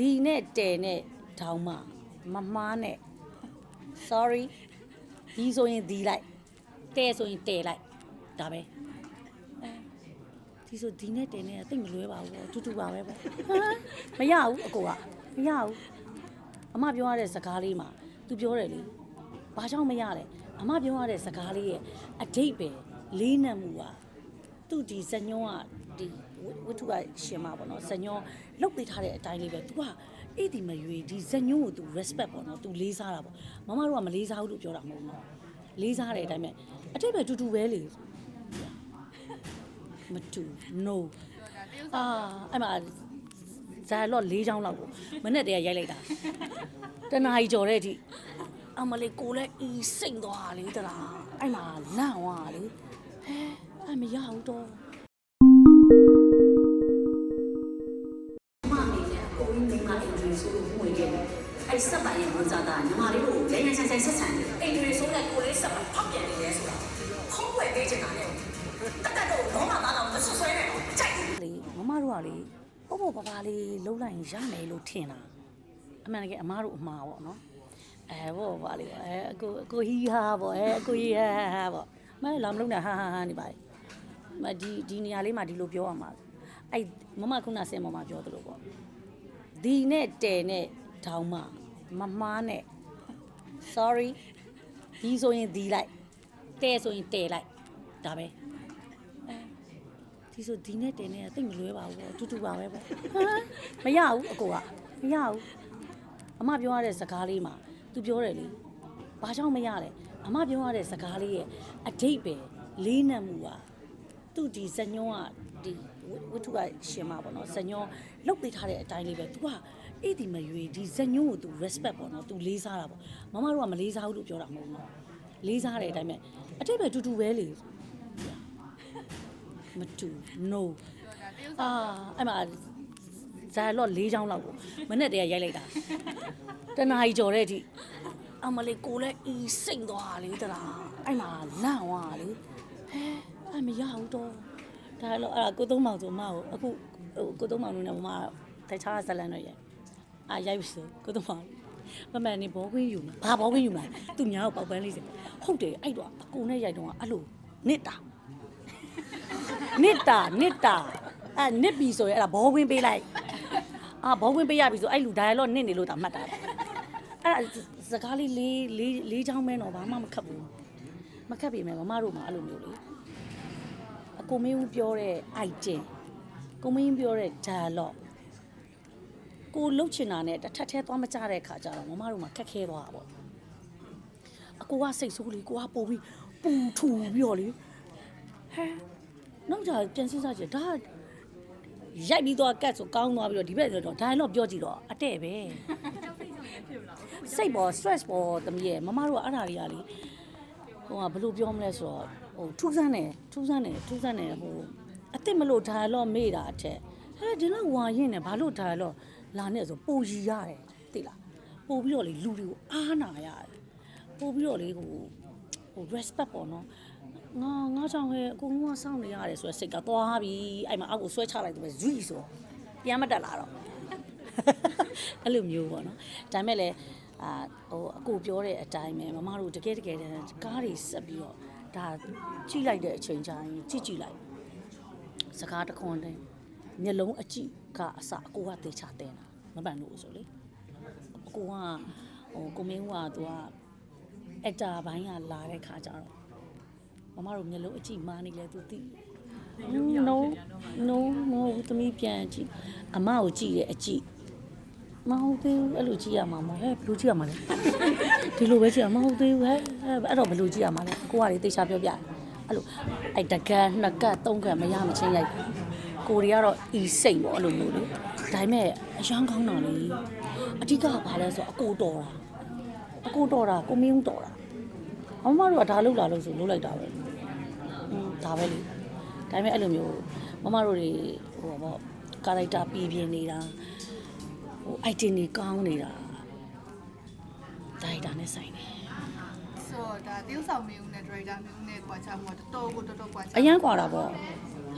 ဒီနဲ့တဲနဲ့ထောင်းမမမားနဲ့ sorry ဒီဆိုရင်ဒီလိုက်တဲဆိုရင်တဲလိုက်ဒါပဲအဲဒီဆိုဒီနဲ့တဲနဲ့တိတ်မလွဲပါဘူးပေါ့တူတူပါပဲပေါ့ဟမ်မရဘူးအကိုကမရဘူးအမပြောရတဲ့စကားလေးမှာ तू ပြောတယ်လေဘာကြောင့်မရလဲအမပြောရတဲ့စကားလေးရဲ့အတိတ်ပဲလေးနက်မှုကသူ့ဒီဇညောက ဒီဝတ္ထုကရှင်မှာပေါ့နော်ဇညောလုတ်ပေးထားတဲ့အတိုင်းလေးပဲ तू ကအဲ့ဒီမရွေဒီဇညောကို तू respect ပေါ့နော် तू လေးစားတာပေါ့မမတို့ကမလေးစားဘူးလို့ပြောတာမဟုတ်ဘူးနော်လေးစားတဲ့အတိုင်းပဲအတိတ်ပဲတူတူပဲလေမတူ no အာအဲ့မှာဇာလော့၄ချောင်းလောက်ကိုမနဲ့တည်းကရိုက်လိုက်တာတနာကြီးကြော်တဲ့အထိအမလေးကိုလည်းအီစိတ်သွားတာလေတလားအဲ့မှာလန့်သွားတာလေဟဲအဲ့မရဘူးတော့ တယ်။အဲ့ဆက်ပါရဲ့ဝန်စားတာညီမလေးကိုရိုင်းရိုင်းဆိုင်ဆိုင်ဆက်ဆံတယ်။အင်ဂျင်ဆိုတဲ့ကိုလေးဆက်ပါဖောက်ပြန်နေတယ်ဆိုတာဖုံးဝယ်ပေးချင်တာနဲ့တတ်တတ်တော့လောမသားတော့မဆွဆွဲနဲ့တော့ကြိုက်တယ်လေမမတို့ကလေပေါ့ပေါ့ပါပါလေးလှုပ်လိုက်ရင်ရမယ်လို့ထင်တာအမှန်တကယ်အမားတို့အမှားပေါ့နော်အဲပေါ့ပါလေအဲအကိုအကိုဟီဟာပေါ့အဲအကိုဟီဟာဟာပေါ့မလာမလုံးနဲ့ဟာဟာဟာနေပါလေမဒီဒီနေရာလေးမှာဒီလိုပြောရမှာအဲ့မမခုနဆင်မမပြောသလိုပေါ့ဒီနဲ့တဲနဲ့ထောင်းမ မမားနဲ့ sorry ဒီဆိုရင်ဒီလိုက်တဲဆိုရင်တဲလိုက်ဒါပဲဒီဆိုဒီနဲ့တင်နဲ့တိတ်မလွဲပါဘူးပေါ့တူတူပါပဲပေါ့ဟမ်မရဘူးအကိုကမရဘူးအမပြောရတဲ့စကားလေးမှာ तू ပြောတယ်လေဘာကြောင့်မရလဲအမပြောရတဲ့စကားလေးရဲ့အတိတ်ပဲလေးနက်မှုကသူ့ဒီဇညောကဒီဝတ္ထုကရှင်မှာပေါ့နော်ဇညောလုတ်ပေးထားတဲ့အတိုင်းလေးပဲ तू က အဲ့ဒီမရွေဒီဇညောကို तू respect ပေါ့နော် तू လေးစားတာပေါ့မမတို့ကမလေးစားဘူးလို့ပြောတာမဟုတ်ဘူးနော်လေးစားတဲ့အတိုင်းပဲအတိတ်ပဲတူတူပဲလေမတူ no အာအဲ့မှာဇာလော့၄ချောင်းလောက်ကိုမနဲ့တည်းကရိုက်လိုက်တာတနာကြီးကြော်တဲ့အထိအမလေးကိုလည်းအီစိတ်သွားတာလေတလားအဲ့မှာလန့်သွားတာလေဟဲအဲ့မရဘူးတော့ဒါတော့အဲ့ဒါကိုသုံးမောင်ဆိုမကိုအခုဟိုကိုသုံးမောင်လို့နဲ့မမတခြားဇလန်တော့ရိုက် အာရိုက်ပြီဆိုကိုသုံးမောင်မမနေဘောခွင်းယူမှာဘာဘောခွင်းယူမှာသူညာကိုပေါက်ပန်းလေးစဟုတ်တယ်အဲ့တော့အကုန်နဲ့ရိုက်တော့အဲ့လိုနစ်တာနစ်တာနစ်တာအဲနစ်ပြီဆိုရင်အဲ့ဒါဘောဝင်ပေးလိုက်အာဘောဝင်ပေးရပြီဆိုအဲ့လူ dialogue နစ်နေလို့တာမှတ်တာအဲ့ဒါစကားလေးလေးလေးလေးချောင်းမဲတော့ဘာမှမခတ်ဘူးမခတ်ပြီမဲ့မမတို့မှအဲ့လိုမျိုးလေအကိုမင်းဦးပြောတဲ့ item ကိုမင်းပြောတဲ့ dialogue ကိုလှုပ်ချင်တာနဲ့တစ်ထက်ထဲသွားမကြတဲ့ခါကျတော့မမတို့မှခက်ခဲသွားတာပေါ့အကိုကစိတ်ဆိုးလေကိုကပို့ပြီးပူထူပြီးတော့လေဟဲနောက်ကြပြန်စဉ်းစားကြည့်ဒါရိုက်ပြီးတော့ကတ်ဆိုကောင်းသွားပြီးတော့ဒီဘက်ဆိုတော့ဒါတော့ပြောကြည့်တော့အတဲ့ပဲစိတ်ပေါ် stress ပေါ်တမီးရဲ့မမတို့ကအဲ့ဒါတွေကလေဟိုကဘယ်လိုပြောမလဲဆိုတော့ဟိုထူးဆန်းတယ်ထူးဆန်းတယ်ထူးဆန်းတယ်ဟိုအစ်စ်မလို့ဒါတော့မေ့တာအထက်ဟဲ့ဒီလောက်ဝါရင်နဲ့ဘာလို့ဒါတော့ လာနေဆိုပူရီရတယ်သိလားပို့ပြီးတော့လေလူတွေကိုအားနာရတယ်ပို့ပြီးတော့လေဟိုဟို respect ပေါ့နော်ငါငါကြောင့်ဟဲ့အကုန်လုံးကစောင့်နေရတယ်ဆိုရယ်စိတ်ကသွားပြီအဲ့မှာအောက်ကိုဆွဲချလိုက်တယ်ပဲဇွီဆိုပြန်မတက်လာတော့အဲ့လိုမျိုးပေါ့နော်ဒါပေမဲ့လည်းအာဟိုအကိုပြောတဲ့အတိုင်းပဲမမတို့တကယ်တကယ်တမ်းကားတွေဆက်ပြီးတော့ဒါကြည့်လိုက်တဲ့အချိန်ကျရင်ကြည့်ကြည့်လိုက်စကားတစ်ခွန်းတည်း မျက်လုံးအကြည့်ကအစအကိုကတေချာတင်တာမပန်လို့ဆိုလေအကိုကဟိုကိုမင်းကသူကအက်တာဘိုင်းကလာတဲ့ခါကျတော့မမတို့မျက်လုံးအကြည့်မာနေလဲသူသိ no no no သမီးပြန်ကြည့်အမကိုကြည့်တယ်အကြည့်မဟုတ်သေးဘူးအဲ့လိုကြည့်ရမှာမဟုတ်ဟဲ့ဘယ်လိုကြည့်ရမှာလဲဒီလိုပဲကြည့်ရမှာမဟုတ်သေးဘူးဟဲ့အဲ့တော့ဘယ်လိုကြည့်ရမှာလဲကိုကလေတေချာပြောပြအဲ့လိုအဲ့တကန်နှစ်ကတ်သုံးကတ်မရမချင်းရိုက် ကိုတွေကတော့ဤစိတ်ပေါ့အဲ့လိုမျိုးလေဒါပေမဲ့အရန်ကောင်းတာလေအဓိကကဘာလဲဆိုအကိုတော်တာအကိုတော်တာကိုမင်းတော်တာအမမတို့ကဒါလောက်လာလို့ဆိုလုံးလိုက်တာပဲอืมဒါပဲလေဒါပေမဲ့အဲ့လိုမျိုးမမတို့တွေဟိုပေါ့ကာလိုက်တာပြည်ပြင်းနေတာဟို item တွေကောင်းနေတာဒါ item နဲ့ဆိုင်တယ်ဆိုတော့ဒါတိ ਉ ဆောင်မျိုးနဲ့ driver မျိုးနဲ့ကြွားချမှုကတော်တော်ကိုတော်တော်ကြွားချအရန်ကွာတာပေါ့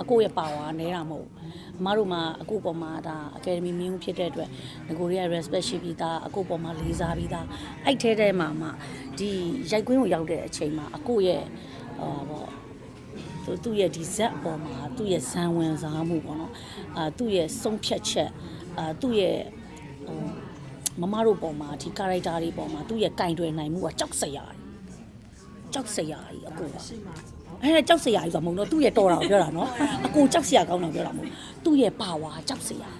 အကိုရဲ့ပါဝါနဲတာမဟုတ်ဘူးအမတို့မှာအကိုပေါ်မှာဒါအကယ်ဒမီမင်းဖြစ်တဲ့အတွက်ငကိုတွေက respect ရှိပြီးသားအကိုပေါ်မှာလေးစားပြီးသားအဲ့ထဲထဲမှာမှဒီရိုက်ကွင်းကိုရောက်တဲ့အချိန်မှာအကိုရဲ့ဟောပေါ့သူသူ့ရဲ့ဒီဇက်အပေါ်မှာသူ့ရဲ့ဇံဝင်စားမှုပေါ့နော်အာသူ့ရဲ့ဆုံးဖြတ်ချက်အာသူ့ရဲ့ဟိုမမတို့ပေါ်မှာဒီ character တွေပေါ်မှာသူ့ရဲ့ကင်တွယ်နိုင်မှုကကြောက်စရာကြောက်စရာကြီးအကိုက အဲကြောက်စရာကြီးဆိုမဟုတ်တော့သူ့ရဲ့တော်တာကိုပြောတာနော်အကိုကြောက်စရာကောင်းတာပြောတာမဟုတ်သူ့ရဲ့ပါဝါကြောက်စရာ